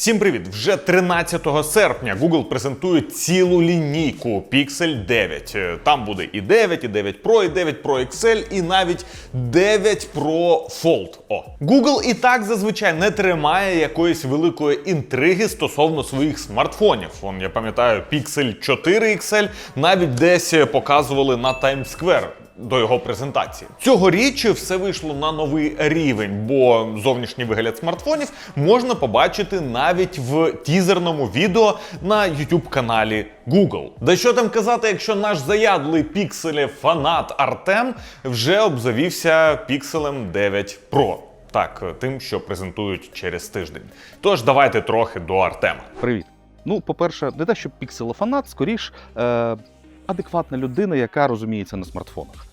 Всім привіт! Вже 13 серпня Google презентує цілу лінійку Pixel 9. Е, Там буде і 9, і 9 Pro, і 9 Pro XL, і навіть 9 Pro Fold. О, Google і так зазвичай не тримає якоїсь великої інтриги стосовно своїх смартфонів. Вон, я пам'ятаю, Pixel 4 XL навіть десь показували на Times Square до його презентації. Цьогоріч все вийшло на новий рівень, бо зовнішній вигляд смартфонів можна побачити навіть в тізерному відео на youtube каналі Google. Да що там казати, якщо наш заядлий пікселі фанат Артем вже обзавівся пікселем 9 Pro. Так, тим, що презентують через тиждень. Тож давайте трохи до Артема. Привіт. Ну, по-перше, не те, що пікселофанат, скоріш е, адекватна людина, яка розуміється на смартфонах.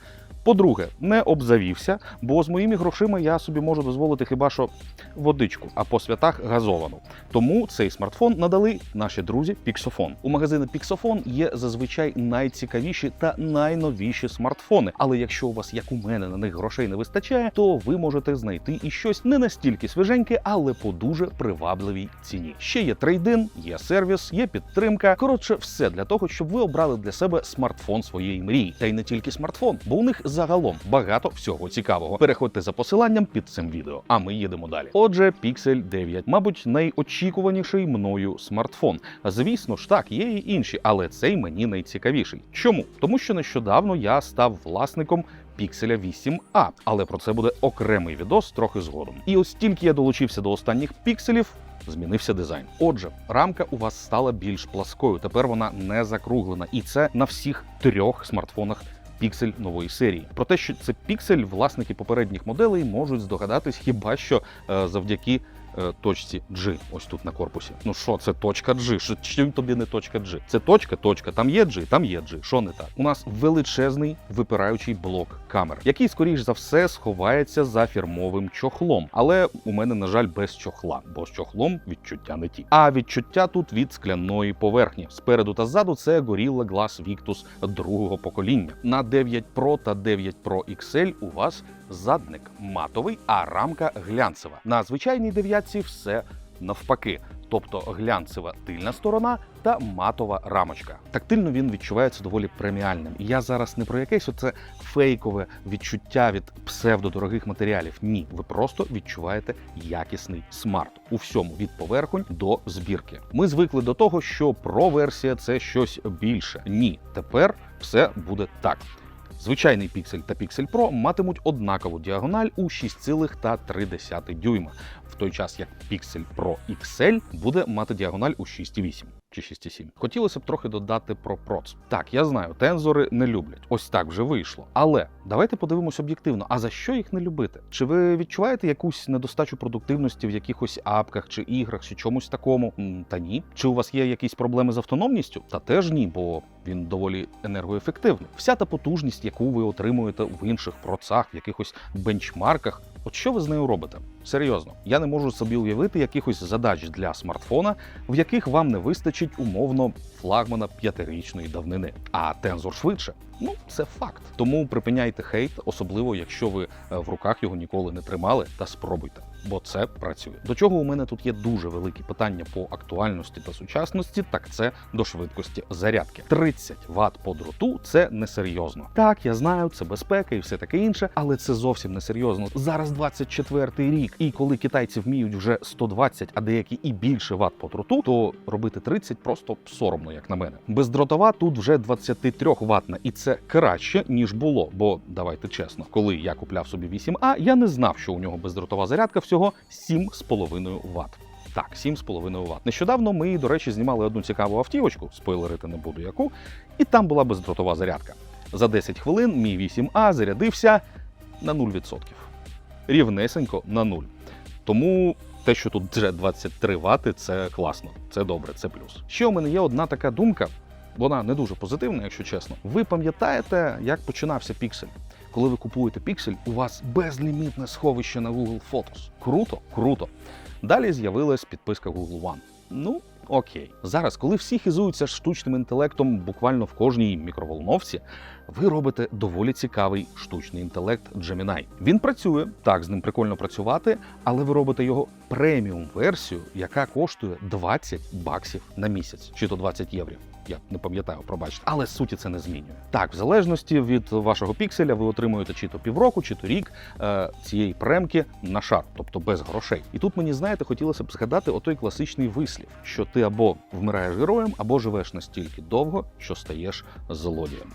По-друге, не обзавівся, бо з моїми грошима я собі можу дозволити хіба що водичку, а по святах газовану. Тому цей смартфон надали наші друзі Pixofon. У магазини Pixofon є зазвичай найцікавіші та найновіші смартфони. Але якщо у вас, як у мене, на них грошей не вистачає, то ви можете знайти і щось не настільки свіженьке, але по дуже привабливій ціні. Ще є трейдин, є сервіс, є підтримка. Коротше, все для того, щоб ви обрали для себе смартфон своєї мрії. Та й не тільки смартфон, бо у них загалом багато всього цікавого. Переходьте за посиланням під цим відео. А ми їдемо далі. Отже, Pixel 9, мабуть, найочікуваніший мною смартфон. Звісно ж, так, є і інші, але цей мені найцікавіший. Чому? Тому що нещодавно я став власником. Pixel 8a, але про це буде окремий відос трохи згодом. І ось тільки я долучився до останніх пікселів, змінився дизайн. Отже, рамка у вас стала більш пласкою. Тепер вона не закруглена, і це на всіх трьох смартфонах. Піксель нової серії. Про те, що це піксель, власники попередніх моделей можуть здогадатись хіба що е, завдяки точці G, ось тут на корпусі. Ну що, це точка G? Що чим тобі не точка G? Це точка, точка. Там є G, там є G. Що не так? У нас величезний випираючий блок камер, який, скоріш за все, сховається за фірмовим чохлом. Але у мене, на жаль, без чохла, бо з чохлом відчуття не ті. А відчуття тут від скляної поверхні. Спереду та ззаду це Gorilla Glass Victus другого покоління. На 9 Pro та 9 Pro XL у вас задник матовий, а рамка глянцева. На звичайній дев'ятці все навпаки. Тобто глянцева тильна сторона та матова рамочка. Тактильно він відчувається доволі преміальним. І я зараз не про якесь оце фейкове відчуття від псевдодорогих матеріалів. Ні, ви просто відчуваєте якісний смарт у всьому від поверхонь до збірки. Ми звикли до того, що Pro-версія це щось більше. Ні, тепер все буде так. Звичайний Pixel та Pixel Pro матимуть однакову діагональ у 6,3 дюйма, в той час як Pixel Pro XL буде мати діагональ у 6,8 чи 6,7. Хотілося б трохи додати про проц. Так, я знаю, тензори не люблять. Ось так вже вийшло. Але давайте подивимось об'єктивно. А за що їх не любити? Чи ви відчуваєте якусь недостачу продуктивності в якихось апках чи іграх, чи чомусь такому? Та ні. Чи у вас є якісь проблеми з автономністю? Та теж ні, бо він доволі енергоефективний. Вся та потужність, яку ви отримуєте в інших процах, в якихось бенчмарках. От що ви з нею робите? Серйозно, я не можу собі уявити якихось задач для смартфона, в яких вам не вистачить умовно флагмана п'ятирічної давнини. А тензор швидше. Ну, це факт. Тому припиняйте хейт, особливо якщо ви е, в руках його ніколи не тримали, та спробуйте, бо це працює. До чого у мене тут є дуже великі питання по актуальності та сучасності, так це до швидкості зарядки. 30 Вт по дроту це несерйозно. Так, я знаю, це безпека і все таке інше, але це зовсім несерйозно. Зараз 24-й рік, і коли китайці вміють вже 120, а деякі і більше ват по дроту, то робити 30 просто соромно, як на мене. Бездротова тут вже 23 ватна, і це краще ніж було. Бо давайте чесно, коли я купляв собі 8А, я не знав, що у нього бездротова зарядка всього 7,5 Вт. Так, 7,5 Вт. Нещодавно ми, до речі, знімали одну цікаву автівочку, спойлерити не буду яку, і там була бездротова зарядка. За 10 хвилин мій 8А зарядився на 0%. Рівнесенько на 0. Тому те, що тут вже 23 Вт, це класно, це добре, це плюс. Ще у мене є одна така думка, вона не дуже позитивна, якщо чесно. Ви пам'ятаєте, як починався піксель? Коли ви купуєте піксель, у вас безлімітне сховище на Google Photos. Круто, круто. Далі з'явилась підписка Google One. Ну, Окей, зараз, коли всі хизуються штучним інтелектом буквально в кожній мікроволновці, ви робите доволі цікавий штучний інтелект Gemini. Він працює, так з ним прикольно працювати, але ви робите його преміум версію, яка коштує 20 баксів на місяць, чи то 20 євро. Я не пам'ятаю, пробачте, але суті це не змінює. Так, в залежності від вашого пікселя, ви отримуєте чи то півроку, чи то рік е, цієї премки на шар, тобто без грошей. І тут мені знаєте, хотілося б згадати отой класичний вислів, що ти або вмираєш героєм, або живеш настільки довго, що стаєш злодієм.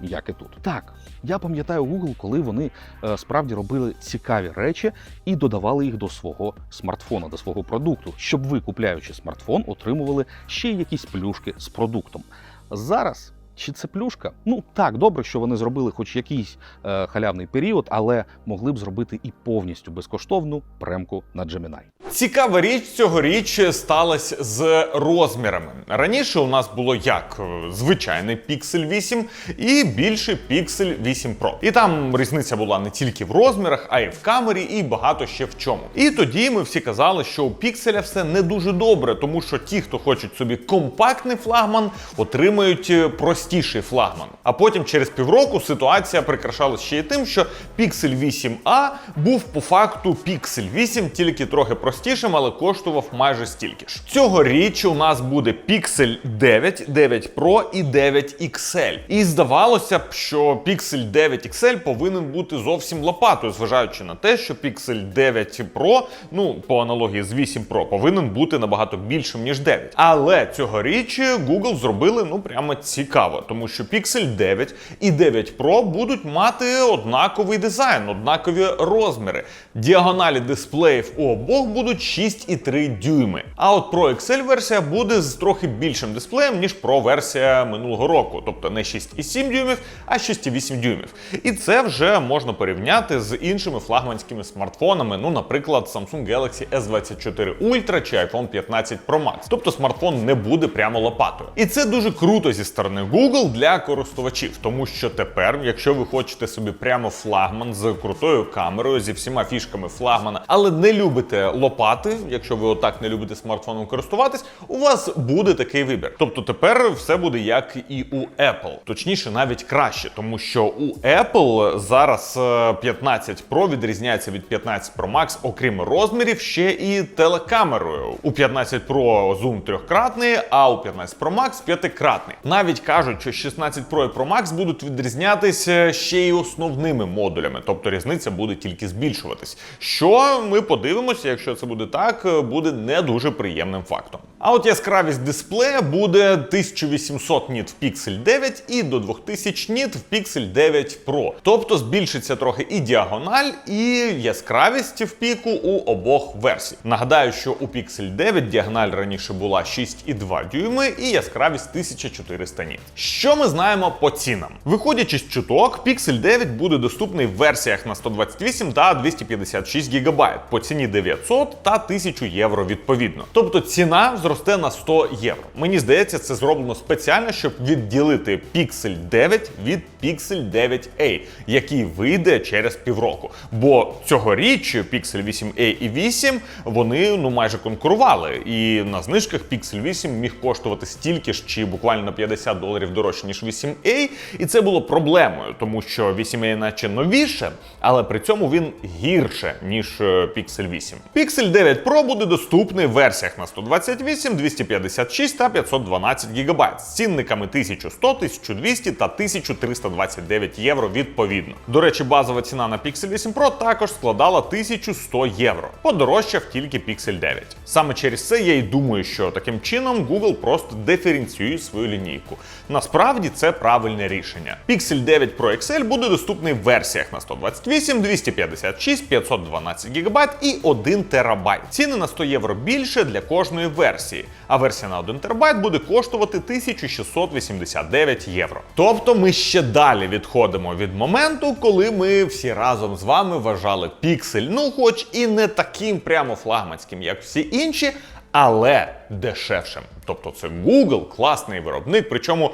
Як і тут. Так, я пам'ятаю Google, коли вони е, справді робили цікаві речі і додавали їх до свого смартфона, до свого продукту, щоб ви, купляючи смартфон, отримували ще якісь плюшки з продуктом. Зараз. Чи це плюшка? Ну так, добре, що вони зробили хоч якийсь е, халявний період, але могли б зробити і повністю безкоштовну премку на Gemini. Цікава річ цьогоріч сталася з розмірами. Раніше у нас було як е, звичайний Pixel 8 і більший Pixel 8 Pro. І там різниця була не тільки в розмірах, а й в камері, і багато ще в чому. І тоді ми всі казали, що у Pixel все не дуже добре, тому що ті, хто хочуть собі компактний флагман, отримають е, простіший флагман. А потім через півроку ситуація прикрашалась ще й тим, що Pixel 8a був по факту Pixel 8, тільки трохи простішим, але коштував майже стільки ж. Цьогоріч у нас буде Pixel 9, 9 Pro і 9 XL. І здавалося б, що Pixel 9 XL повинен бути зовсім лопатою, зважаючи на те, що Pixel 9 Pro, ну по аналогії з 8 Pro, повинен бути набагато більшим ніж 9. Але цьогоріч Google зробили ну прямо цікаво, тому що Pixel 9 і 9 Pro будуть мати однаковий дизайн, однакові розміри. Діагоналі дисплеїв у обох будуть 6,3 дюйми. А от Pro XL версія буде з трохи більшим дисплеєм, ніж Pro версія минулого року, тобто не 6,7 дюймів, а 6,8 дюймів. І це вже можна порівняти з іншими флагманськими смартфонами, ну, наприклад, Samsung Galaxy S24 Ultra чи iPhone 15 Pro Max. Тобто смартфон не буде прямо лопатою. І це дуже круто зі сторони Google для користувачів, тому що тепер, якщо ви хочете собі прямо флагман з крутою камерою, зі всіма фішками флагмана, але не любите лопати, якщо ви отак не любите смартфоном користуватись, у вас буде такий вибір. Тобто тепер все буде як і у Apple, точніше, навіть краще, тому що у Apple зараз е, 15 Pro відрізняється від 15 Pro Max, окрім розмірів, ще і телекамерою. У 15 Pro зум трьохкратний, а у 15 Pro Max п'ятикратний. Навіть кажуть, що 16 Pro і Pro Max будуть відрізнятися ще й основними модулями, тобто різниця буде тільки збільшуватись. Що ми подивимося, якщо це буде так, буде не дуже приємним фактом. А от яскравість дисплея буде 1800 ніт в Pixel 9 і до 2000 ніт в Pixel 9 Pro. Тобто збільшиться трохи і діагональ, і яскравість в піку у обох версій. Нагадаю, що у Pixel 9 діагональ раніше була 6,2 дюйми і яскравість 1400 ніт. Що ми знаємо по цінам? Виходячи з чуток, Pixel 9 буде доступний в версіях на 128 та 256 ГБ по ціні 900 та 1000 євро відповідно. Тобто ціна зросте на 100 євро. Мені здається, це зроблено спеціально, щоб відділити Pixel 9 від Pixel 9a, який вийде через півроку. Бо цьогоріч Pixel 8a і 8 вони ну майже конкурували. І на знижках Pixel 8 міг коштувати стільки ж чи буквально на 50 доларів дорожче, ніж 8a. І це було проблемою, тому що 8a наче новіше, але при цьому він гірше, ніж е, Pixel 8. Pixel 9 Pro буде доступний в версіях на 128, 256 та 512 ГБ з цінниками 1100, 1200 та 1329 євро відповідно. До речі, базова ціна на Pixel 8 Pro також складала 1100 євро. Подорожчав тільки Pixel 9. Саме через це я й думаю, що таким чином Google просто диференціює свою лінійку. Насправді це правильне рішення. Pixel 9 Pro XL буде доступний в версіях на 128, 256, 512 ГБ і 1 ТБ. Ціни на 100 євро більше для кожної версії, а версія на 1 ТБ буде коштувати 1689 євро. Тобто ми ще далі відходимо від моменту, коли ми всі разом з вами вважали Pixel, ну хоч і не таким прямо флагманським, як всі інші, але дешевшим. Тобто це Google, класний виробник, причому.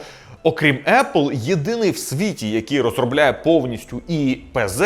Окрім Apple, єдиний в світі, який розробляє повністю і ПЗ,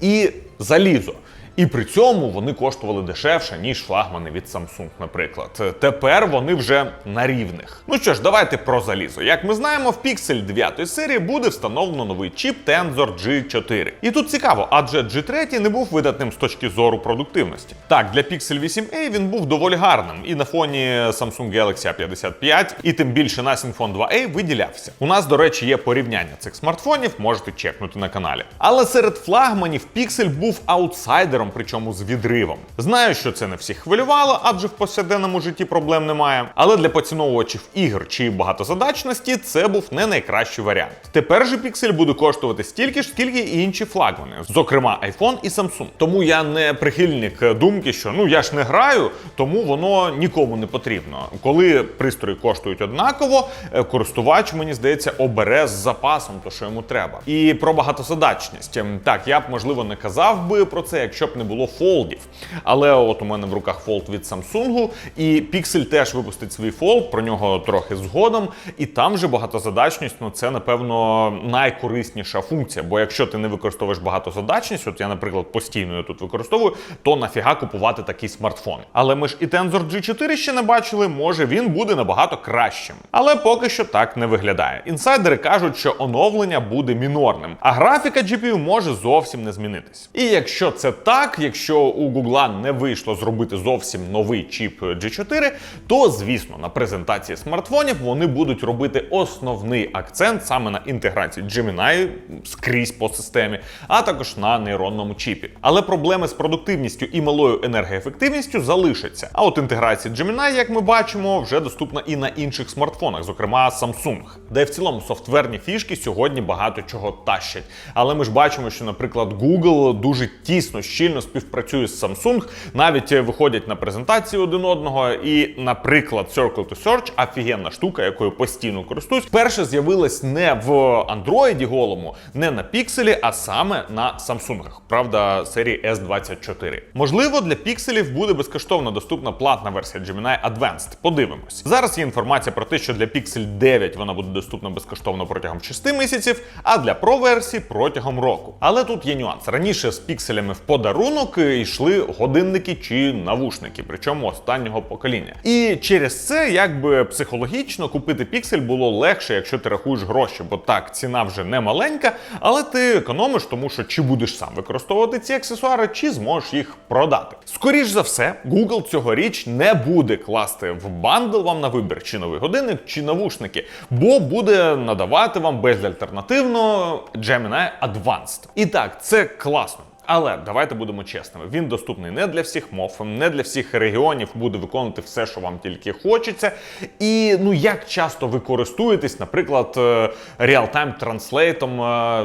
і залізо. І при цьому вони коштували дешевше, ніж флагмани від Samsung, наприклад. Тепер вони вже на рівних. Ну що ж, давайте про залізо. Як ми знаємо, в Pixel 9 серії буде встановлено новий чіп Tensor G4. І тут цікаво, адже G3 не був видатним з точки зору продуктивності. Так, для Pixel 8a він був доволі гарним і на фоні Samsung Galaxy A55, і тим більше на Symfone 2A виділявся. У нас, до речі, є порівняння цих смартфонів, можете чекнути на каналі. Але серед флагманів Pixel був аутсайдером, причому з відривом. Знаю, що це не всіх хвилювало, адже в повсякденному житті проблем немає. Але для поціновувачів ігор чи багатозадачності це був не найкращий варіант. Тепер же Pixel буде коштувати стільки ж, скільки і інші флагмани, зокрема iPhone і Samsung. Тому я не прихильник думки, що ну я ж не граю, тому воно нікому не потрібно. Коли пристрої коштують однаково, е, користувач, мені здається, обере з запасом, то що йому треба. І про багатозадачність. Ем, Так, я б можливо не казав би про це, якщо б не було фолдів. Але от у мене в руках фолд від Samsung, і Pixel теж випустить свій фолд, про нього трохи згодом. І там же багатозадачність, ну це напевно найкорисніша функція. Бо якщо ти не використовуєш багатозадачність, от я, наприклад, постійно тут використовую, то нафіга купувати такий смартфон. Але ми ж і Tensor G4 ще не бачили, може він буде набагато кращим. Але поки що так не виглядає. Інсайдери кажуть, що оновлення буде мінорним, а графіка GPU може зовсім не змінитись. І якщо це так, якщо у Google не вийшло зробити зовсім новий чіп G4, то звісно на презентації смартфонів вони будуть робити основний акцент саме на інтеграції Gemini скрізь по системі, а також на нейронному чіпі. Але проблеми з продуктивністю і малою енергоефективністю залишаться. А от інтеграція Gemini, як ми бачимо, вже доступна і на інших смартфонах, зокрема Samsung. Де в цілому софтверні фішки сьогодні багато чого тащать. Але ми ж бачимо, що, наприклад, Google дуже тісно, щільно співпрацює з Samsung, навіть е, виходять на презентації один одного. І, наприклад, Circle to Search офігенна штука, якою постійно користуюсь, перше з'явилась не в Android голому, не на пікселі, а саме на Samsung. Правда, серії S24. Можливо, для пікселів буде безкоштовно доступна платна версія Gemini Advanced. Подивимось. Зараз є інформація про те, що для Pixel 9 вона буде доступна безкоштовно протягом 6 місяців, а для Pro версії протягом року. Але тут є нюанс. Раніше з пікселями в подарунок е, йшли годинники чи навушники, причому останнього покоління. І через це, якби психологічно, купити піксель було легше, якщо ти рахуєш гроші, бо так, ціна вже не маленька, але ти економиш, тому що чи будеш сам використовувати ці аксесуари, чи зможеш їх продати. Скоріш за все, Google цьогоріч не буде класти в бандл вам на вибір чи новий годинник, чи навушники, бо буде надавати вам безальтернативно Gemini Advanced. І так, це класно. Але давайте будемо чесними. Він доступний не для всіх мов, не для всіх регіонів, буде виконувати все, що вам тільки хочеться. І ну як часто ви користуєтесь, наприклад, е, реал-тайм транслейтом е,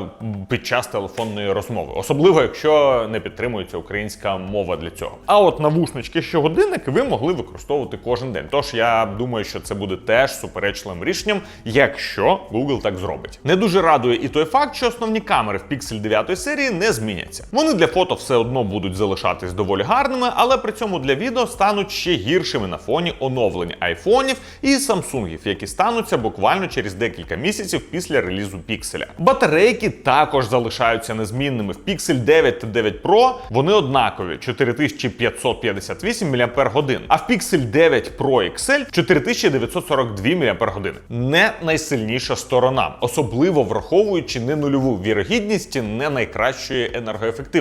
під час телефонної розмови, особливо якщо не підтримується українська мова для цього. А от навушнички щогодинники ви могли використовувати кожен день. Тож я думаю, що це буде теж суперечливим рішенням, якщо Google так зробить. Не дуже радує і той факт, що основні камери в Pixel 9 серії не зміняться. Вони для фото все одно будуть залишатись доволі гарними, але при цьому для відео стануть ще гіршими на фоні оновлень айфонів і самсунгів, які стануться буквально через декілька місяців після релізу пікселя. Батарейки також залишаються незмінними. В Pixel 9 та 9 Pro вони однакові 4558 мАч, а в Pixel 9 Pro XL 4942 мАч. Не найсильніша сторона, особливо враховуючи не нульову вірогідність не найкращої енергоефективності.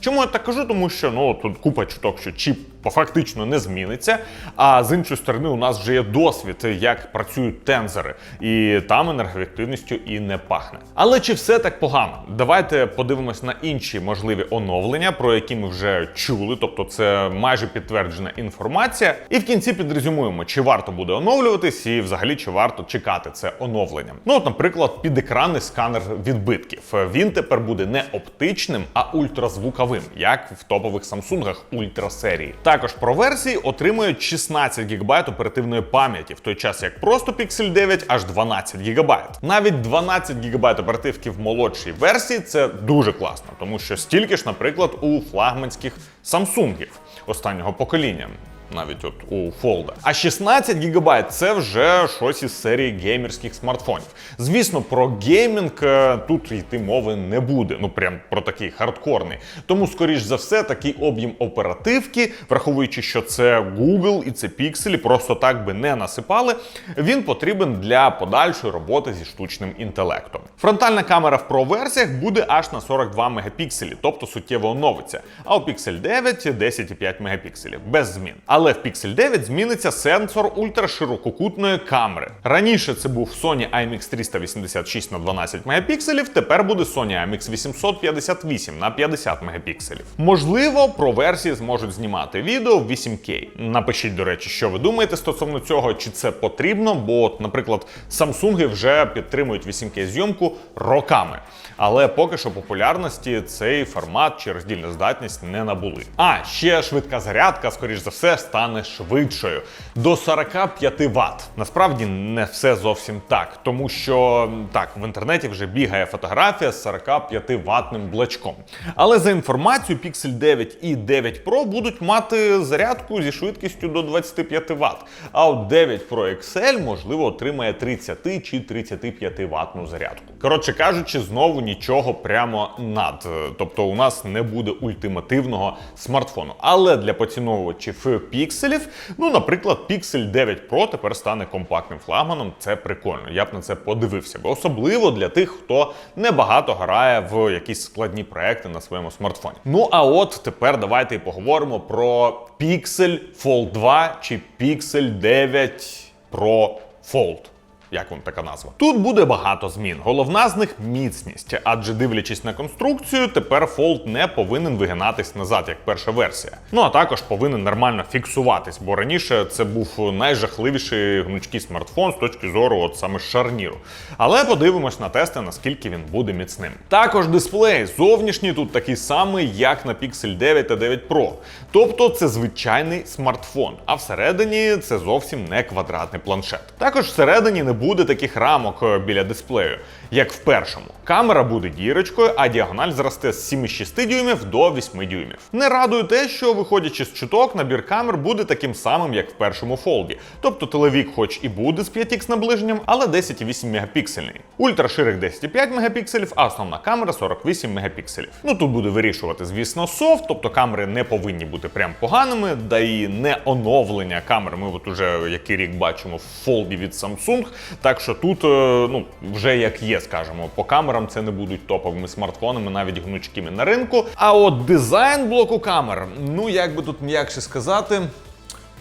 Чому я так кажу? Тому що ну тут купа чуток, що чіп фактично не зміниться. А з іншої сторони, у нас вже є досвід, як працюють тензори, і там енергоефективністю і не пахне. Але чи все так погано? Давайте подивимось на інші можливі оновлення, про які ми вже чули, тобто це майже підтверджена інформація. І в кінці підрезюмуємо, чи варто буде оновлюватись, і взагалі чи варто чекати це оновлення. Ну, от, наприклад, підекранний сканер відбитків. Він тепер буде не оптичним, а ультразвуковим, як в топових Самсунгах ультра серії. Також про версії отримують 16 ГБ оперативної пам'яті, в той час як просто Pixel 9 аж 12 ГБ. Навіть 12 ГБ оперативки в молодшій версії це дуже класно, тому що стільки ж, наприклад, у флагманських Samsung останнього покоління. Навіть от у Fold. А 16 ГБ це вже щось із серії геймерських смартфонів. Звісно, про геймінг е, тут йти мови не буде. Ну прям про такий хардкорний. Тому, скоріш за все, такий об'єм оперативки, враховуючи, що це Google і це пікселі, просто так би не насипали. Він потрібен для подальшої роботи зі штучним інтелектом. Фронтальна камера в Pro версіях буде аж на 42 мегапікселі, тобто суттєво оновиться. А у Pixel 9 10,5 мегапікселів без змін. Але в Pixel 9 зміниться сенсор ультраширококутної камери. Раніше це був Sony IMX 386 на 12 мегапікселів, тепер буде Sony IMX 858 на 50 мегапікселів. Можливо, про версії зможуть знімати відео в 8K. Напишіть, до речі, що ви думаєте стосовно цього, чи це потрібно, бо, от, наприклад, Samsung вже підтримують 8K зйомку роками. Але поки що популярності цей формат чи роздільна здатність не набули. А ще швидка зарядка, скоріш за все, стане швидшою до 45 Вт. Насправді не все зовсім так, тому що так в інтернеті вже бігає фотографія з 45 ватним блачком. Але за інформацією, Pixel 9 і 9 Pro будуть мати зарядку зі швидкістю до 25 Вт. А от 9 Pro XL можливо отримає 30 чи 35 ватну зарядку. Коротше кажучи, знову нічого прямо над. Тобто у нас не буде ультимативного смартфону. Але для поціновувачів пікселів, ну, наприклад, Pixel 9 Pro тепер стане компактним флагманом. Це прикольно. Я б на це подивився. Бо особливо для тих, хто небагато грає в якісь складні проекти на своєму смартфоні. Ну а от тепер давайте і поговоримо про Pixel Fold 2 чи Pixel 9 Pro Fold. Як вам така назва? Тут буде багато змін. Головна з них міцність, адже дивлячись на конструкцію, тепер Fold не повинен вигинатись назад, як перша версія. Ну а також повинен нормально фіксуватись, бо раніше це був найжахливіший гнучкий смартфон з точки зору от саме шарніру. Але подивимось на тести, наскільки він буде міцним. Також дисплей зовнішній тут такий самий, як на Pixel 9 та 9 Pro. Тобто це звичайний смартфон, а всередині це зовсім не квадратний планшет. Також всередині не буде таких рамок е, біля дисплею, як в першому. Камера буде дірочкою, а діагональ зросте з 7,6 дюймів до 8 дюймів. Не радує те, що виходячи з чуток, набір камер буде таким самим, як в першому фолді. Тобто телевік, хоч і буде з 5х наближенням, але 10,8 мегапіксельний. Ультраширих 10,5 мегапікселів, а основна камера 48 мегапікселів. Ну тут буде вирішувати, звісно, софт, тобто камери не повинні бути прям поганими, да і не оновлення камер. Ми от уже який рік бачимо в фолді від Samsung. Так що тут, е, ну, вже як є, скажімо, по камерам це не будуть топовими смартфонами, навіть гнучкими на ринку. А от дизайн блоку камер, ну як би тут м'якше сказати.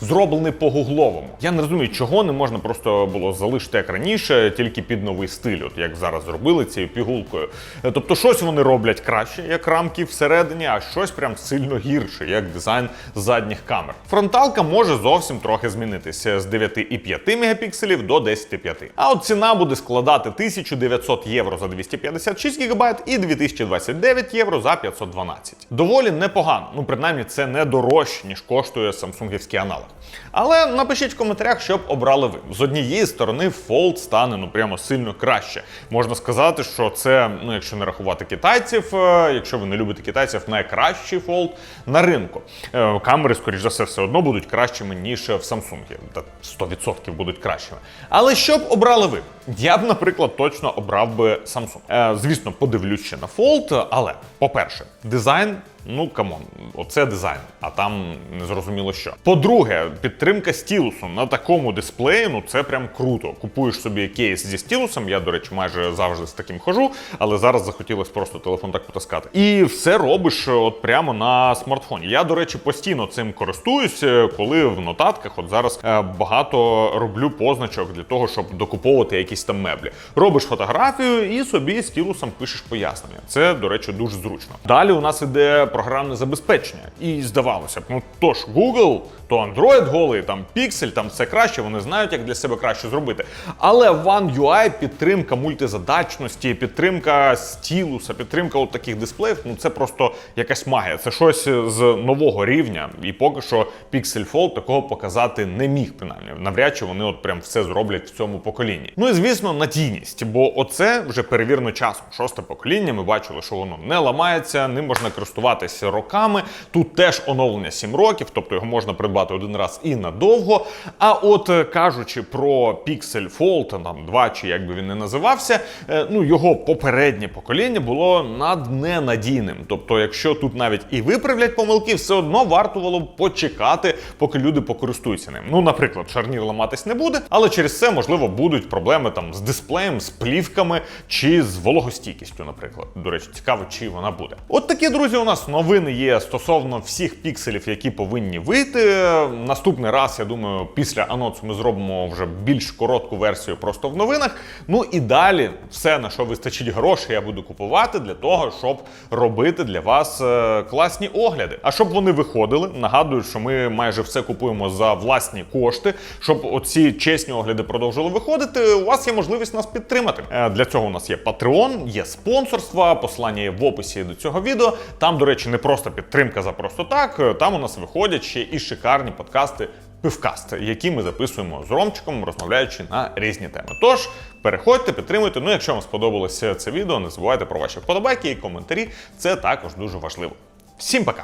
Зроблений по гугловому. Я не розумію, чого не можна просто було залишити як раніше, тільки під новий стиль, от як зараз зробили цією пігулкою. Тобто, щось вони роблять краще, як рамки всередині, а щось прям сильно гірше, як дизайн задніх камер. Фронталка може зовсім трохи змінитися з 9,5 мегапікселів до 10,5. А от ціна буде складати 1900 євро за 256 ГБ і 2029 євро за 512. Доволі непогано. Ну, принаймні, це не дорожче, ніж коштує самсунгівський аналог. Але напишіть в коментарях, що б обрали ви. З однієї сторони, Fold стане ну прямо сильно краще. Можна сказати, що це, ну якщо не рахувати китайців, е, якщо ви не любите китайців, найкращий Fold на ринку. Е, Камери, скоріш за все, все одно будуть кращими, ніж в Samsung. Та 100% будуть кращими. Але що б обрали ви? Я б, наприклад, точно обрав би Samsung. Е, звісно, подивлюсь ще на Fold, але, по-перше, дизайн. Ну камон, оце дизайн, а там не зрозуміло що. По-друге, підтримка стілусу на такому дисплеї, ну це прям круто. Купуєш собі кейс зі стілусом. Я, до речі, майже завжди з таким хожу, але зараз захотілося просто телефон так потаскати. І все робиш от прямо на смартфоні. Я, до речі, постійно цим користуюсь, е, коли в нотатках, от зараз е, багато роблю позначок для того, щоб докуповувати якісь там меблі. Робиш фотографію і собі стілусом пишеш пояснення. Це, до речі, дуже зручно. Далі у нас іде програмне забезпечення. І здавалося б, ну то ж Google, то Android голий, там Pixel, там все краще, вони знають, як для себе краще зробити. Але One UI, підтримка мультизадачності, підтримка стілуса, підтримка от таких дисплеїв, ну це просто якась магія. Це щось з нового рівня. І поки що Pixel Fold такого показати не міг, принаймні. Навряд чи вони от прям все зроблять в цьому поколінні. Ну і звісно, надійність, бо оце вже перевірено часом. Шосте покоління. Ми бачили, що воно не ламається, ним можна користуватися користуватися роками. Тут теж оновлення 7 років, тобто його можна придбати один раз і надовго. А от е, кажучи про Pixel Fold, там 2 чи як би він не називався, е, ну його попереднє покоління було над ненадійним. Тобто, якщо тут навіть і виправлять помилки, все одно варто було б почекати, поки люди покористуються ним. Ну, наприклад, шарнір ламатись не буде, але через це можливо будуть проблеми там з дисплеєм, з плівками чи з вологостійкістю, наприклад. До речі, цікаво, чи вона буде. От такі друзі, у нас новини є стосовно всіх пікселів, які повинні вийти. Наступний раз, я думаю, після анонсу ми зробимо вже більш коротку версію просто в новинах. Ну і далі все, на що вистачить грошей, я буду купувати для того, щоб робити для вас е, класні огляди. А щоб вони виходили, нагадую, що ми майже все купуємо за власні кошти. Щоб оці чесні огляди продовжили виходити, у вас є можливість нас підтримати. Е, Для цього у нас є Patreon, є спонсорство, посилання є в описі до цього відео. Там, до речі, не просто підтримка за просто так. Там у нас виходять ще і шикарні подкасти. Пивкаст, які ми записуємо з Ромчиком, розмовляючи на різні теми. Тож переходьте, підтримуйте. Ну, якщо вам сподобалося це відео, не забувайте про ваші вподобайки і коментарі. Це також дуже важливо. Всім пока!